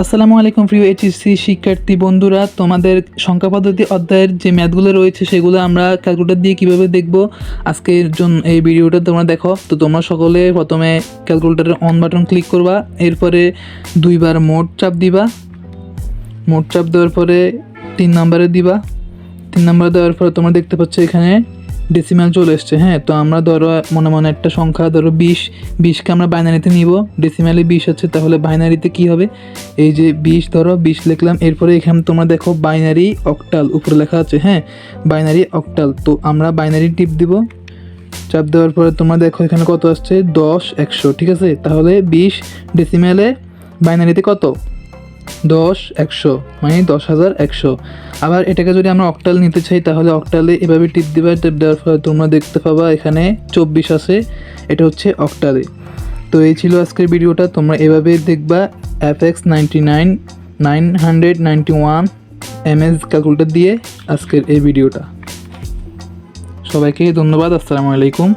আসসালামু আলাইকুম প্রিয় এইচএসসি শিক্ষার্থী বন্ধুরা, তোমাদের সংখ্যা পদ্ধতি অধ্যায়ের যে ম্যাথগুলো রয়েছে সেগুলো আমরা ক্যালকুলেটর দিয়ে কীভাবে দেখব? জন্য এই ভিডিওটা তোমরা দেখো। তো তোমরা সকলে প্রথমে ক্যালকুলেটরের অন বাটন ক্লিক করবা, এরপরে দুইবার মোট চাপ দিবা। মোট চাপ দেওয়ার পরে তিন নম্বরে দিবা। তিন নম্বরে দেওয়ার পরে তোমরা দেখতে পাচ্ছ এখানে ডেসিমাল চলে এসছে। হ্যাঁ তো আমরা ধরো মনে মনে একটা সংখ্যা, ধরো বিশ, বিশকে আমরা বাইনারিতে নিব। ডেসিমালে বিশ আছে, তাহলে বাইনারিতে কি হবে? এই যে বিশ, ধরো বিশ লিখলাম, এরপরে এখানে তোমরা দেখো বাইনারি অক্টাল উপরে লেখা আছে হ্যাঁ বাইনারি অক্টাল তো আমরা বাইনারি টিপ দিব। চাপ দেওয়ার পরে তোমরা দেখো এখানে কত আসছে? দশ, একশো, ঠিক আছে? তাহলে বিশ ডেসিমেলে বাইনারিতে কত? দশ, একশো মানে দশ হাজার একশো। আবার এটাকে যদি আমরা অক্টাল নিতে চাই, তাহলে অক্টালে এভাবে টিপ দিবা, টিপ দেওয়ার ফলে তোমরা দেখতে পাবা এখানে চব্বিশ আছে, এটা হচ্ছে অক্টালে তো এই ছিল আজকের ভিডিওটা, তোমরা এভাবে দেখবা F X ninety nine nine hundred ninety one M S calculator দিয়ে আজকের এই ভিডিওটা। সবাইকে ধন্যবাদ, আসসালামু আলাইকুম।